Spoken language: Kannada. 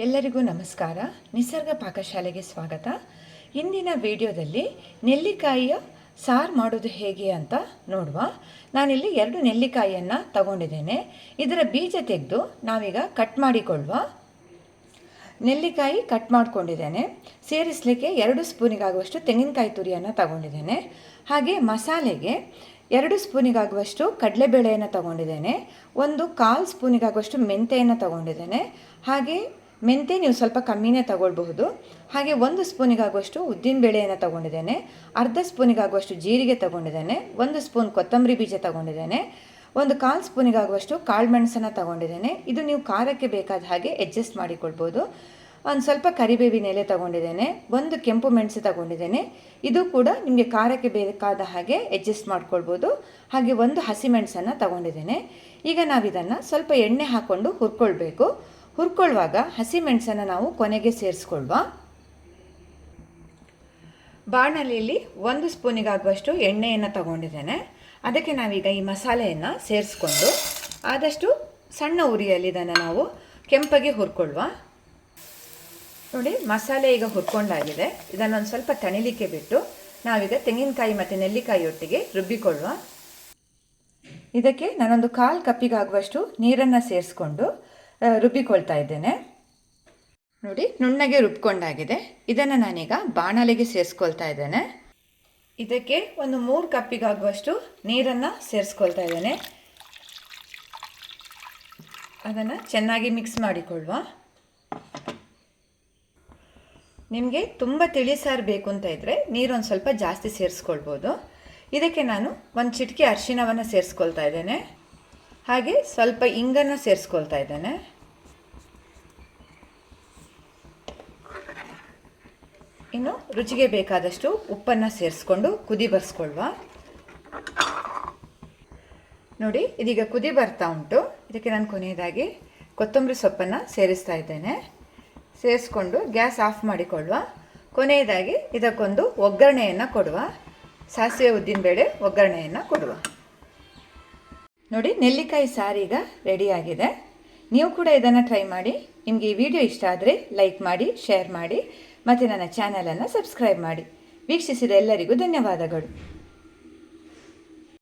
ಎಲ್ಲರಿಗೂ ನಮಸ್ಕಾರ. ನಿಸರ್ಗ ಪಾಕಶಾಲೆಗೆ ಸ್ವಾಗತ. ಇಂದಿನ ವಿಡಿಯೋದಲ್ಲಿ ನೆಲ್ಲಿಕಾಯಿಯ ಸಾರು ಮಾಡೋದು ಹೇಗೆ ಅಂತ ನೋಡುವ. ನಾನಿಲ್ಲಿ ಎರಡು ನೆಲ್ಲಿಕಾಯಿಯನ್ನು ತಗೊಂಡಿದ್ದೇನೆ. ಇದರ ಬೀಜ ತೆಗೆದು ನಾವೀಗ ಕಟ್ ಮಾಡಿಕೊಳ್ಳುವ. ನೆಲ್ಲಿಕಾಯಿ ಕಟ್ ಮಾಡ್ಕೊಂಡಿದ್ದೇನೆ. ಸೇರಿಸಲಿಕ್ಕೆ ಎರಡು ಸ್ಪೂನಿಗಾಗುವಷ್ಟು ತೆಂಗಿನಕಾಯಿ ತುರಿಯನ್ನು ತಗೊಂಡಿದ್ದೇನೆ. ಹಾಗೆ ಮಸಾಲೆಗೆ ಎರಡು ಸ್ಪೂನಿಗಾಗುವಷ್ಟು ಕಡಲೆಬೇಳೆಯನ್ನು ತಗೊಂಡಿದ್ದೇನೆ. ಒಂದು ಕಾಲು ಸ್ಪೂನಿಗಾಗುವಷ್ಟು ಮೆಂತೆಯನ್ನು ತಗೊಂಡಿದ್ದೇನೆ. ಹಾಗೆ ಮೆಂತೆ ನೀವು ಸ್ವಲ್ಪ ಕಮ್ಮಿನೇ ತಗೊಳ್ಬಹುದು. ಹಾಗೆ ಒಂದು ಸ್ಪೂನಿಗಾಗುವಷ್ಟು ಉದ್ದಿನಬೇಳೆಯನ್ನು ತಗೊಂಡಿದ್ದೇನೆ. ಅರ್ಧ ಸ್ಪೂನಿಗಾಗುವಷ್ಟು ಜೀರಿಗೆ ತಗೊಂಡಿದ್ದೇನೆ. ಒಂದು ಸ್ಪೂನ್ ಕೊತ್ತಂಬರಿ ಬೀಜ ತಗೊಂಡಿದ್ದೇನೆ. ಒಂದು ಕಾಲು ಸ್ಪೂನಿಗಾಗುವಷ್ಟು ಕಾಳು ಮೆಣಸನ್ನು ತಗೊಂಡಿದ್ದೇನೆ. ಇದು ನೀವು ಖಾರಕ್ಕೆ ಬೇಕಾದ ಹಾಗೆ ಅಡ್ಜಸ್ಟ್ ಮಾಡಿಕೊಳ್ಬೋದು ಒಂದು ಸ್ವಲ್ಪ ಕರಿಬೇವಿನ ಎಲೆ ತಗೊಂಡಿದ್ದೇನೆ. ಒಂದು ಕೆಂಪು ಮೆಣಸು ತಗೊಂಡಿದ್ದೇನೆ. ಇದು ಕೂಡ ನಿಮಗೆ ಖಾರಕ್ಕೆ ಬೇಕಾದ ಹಾಗೆ ಅಡ್ಜಸ್ಟ್ ಮಾಡ್ಕೊಳ್ಬೋದು ಹಾಗೆ ಒಂದು ಹಸಿಮೆಣಸನ್ನು ತಗೊಂಡಿದ್ದೇನೆ. ಈಗ ನಾವಿದನ್ನು ಸ್ವಲ್ಪ ಎಣ್ಣೆ ಹಾಕ್ಕೊಂಡು ಹುರ್ಕೊಳ್ಬೇಕು. ಹುರ್ಕೊಳ್ಳುವಾಗ ಹಸಿಮೆಣಸನ್ನು ನಾವು ಕೊನೆಗೆ ಸೇರಿಸ್ಕೊಳ್ವಾ. ಬಾಣಲಿಯಲ್ಲಿ ಒಂದು ಸ್ಪೂನಿಗಾಗುವಷ್ಟು ಎಣ್ಣೆಯನ್ನು ತಗೊಂಡಿದ್ದೇನೆ. ಅದಕ್ಕೆ ನಾವೀಗ ಈ ಮಸಾಲೆಯನ್ನು ಸೇರಿಸ್ಕೊಂಡು ಆದಷ್ಟು ಸಣ್ಣ ಉರಿಯಲ್ಲಿ ಇದನ್ನು ನಾವು ಕೆಂಪಗೆ ಹುರ್ಕೊಳ್ಳುವ. ನೋಡಿ, ಮಸಾಲೆ ಈಗ ಹುರ್ಕೊಂಡಾಗಿದೆ. ಇದನ್ನೊಂದು ಸ್ವಲ್ಪ ತಣಿಲಿಕ್ಕೆ ಬಿಟ್ಟು ನಾವೀಗ ತೆಂಗಿನಕಾಯಿ ಮತ್ತು ನೆಲ್ಲಿಕಾಯಿ ಒಟ್ಟಿಗೆ ರುಬ್ಬಿಕೊಳ್ಳುವ. ಇದಕ್ಕೆ ನಾನೊಂದು ಕಾಲು ಕಪ್ಪಿಗಾಗುವಷ್ಟು ನೀರನ್ನು ಸೇರಿಸ್ಕೊಂಡು ರುಬ್ಬಿಕೊಳ್ತಾ ಇದ್ದೇನೆ. ನೋಡಿ, ನುಣ್ಣಗೆ ರುಬ್ಕೊಂಡಾಗಿದೆ. ಇದನ್ನು ನಾನೀಗ ಬಾಣಲೆಗೆ ಸೇರಿಸ್ಕೊಳ್ತಾ ಇದ್ದೇನೆ. ಇದಕ್ಕೆ ಒಂದು ಮೂರು ಕಪ್ಪಿಗಾಗುವಷ್ಟು ನೀರನ್ನು ಸೇರಿಸ್ಕೊಳ್ತಾ ಇದ್ದೇನೆ. ಅದನ್ನು ಚೆನ್ನಾಗಿ ಮಿಕ್ಸ್ ಮಾಡಿಕೊಳ್ಳುವ. ನಿಮಗೆ ತುಂಬ ತಿಳಿ ಸಾರು ಬೇಕು ಅಂತ ಇದ್ದರೆ ನೀರೊಂದು ಸ್ವಲ್ಪ ಜಾಸ್ತಿ ಸೇರಿಸ್ಕೊಳ್ಬೋದು. ಇದಕ್ಕೆ ನಾನು ಒಂದು ಚಿಟಿಕೆ ಅರಿಶಿಣವನ್ನು ಸೇರಿಸ್ಕೊಳ್ತಾ ಇದ್ದೇನೆ. ಹಾಗೆ ಸ್ವಲ್ಪ ಇಂಗನ್ನು ಸೇರಿಸ್ಕೊಳ್ತಾ ಇದ್ದೇನೆ. ಇನ್ನು ರುಚಿಗೆ ಬೇಕಾದಷ್ಟು ಉಪ್ಪನ್ನು ಸೇರಿಸ್ಕೊಂಡು ಕುದಿ ಬರ್ಸ್ಕೊಳ್ವಾ. ನೋಡಿ, ಇದೀಗ ಕುದಿ ಬರ್ತಾ ಉಂಟು. ಇದಕ್ಕೆ ನಾನು ಕೊನೆಯದಾಗಿ ಕೊತ್ತಂಬರಿ ಸೊಪ್ಪನ್ನು ಸೇರಿಸ್ತಾ ಇದ್ದೇನೆ. ಸೇರಿಸ್ಕೊಂಡು ಗ್ಯಾಸ್ ಆಫ್ ಮಾಡಿಕೊಳ್ಳುವ. ಕೊನೆಯದಾಗಿ ಇದಕ್ಕೊಂದು ಒಗ್ಗರಣೆಯನ್ನು ಕೊಡುವ. ಸಾಸಿವೆ ಉದ್ದಿನಬೇಳೆ ಒಗ್ಗರಣೆಯನ್ನು ಕೊಡುವ. ನೋಡಿ, ನೆಲ್ಲಿಕಾಯಿ ಸಾರೀಗ ರೆಡಿಯಾಗಿದೆ ನೀವು ಕೂಡ ಇದನ್ನು ಟ್ರೈ ಮಾಡಿ. ನಿಮಗೆ ಈ ವಿಡಿಯೋ ಇಷ್ಟ ಆದರೆ ಲೈಕ್ ಮಾಡಿ ಶೇರ್ ಮಾಡಿ, ಮತ್ತು ನನ್ನ ಚಾನಲನ್ನು ಸಬ್ಸ್ಕ್ರೈಬ್ ಮಾಡಿ. ವೀಕ್ಷಿಸಿದ ಎಲ್ಲರಿಗೂ ಧನ್ಯವಾದಗಳು.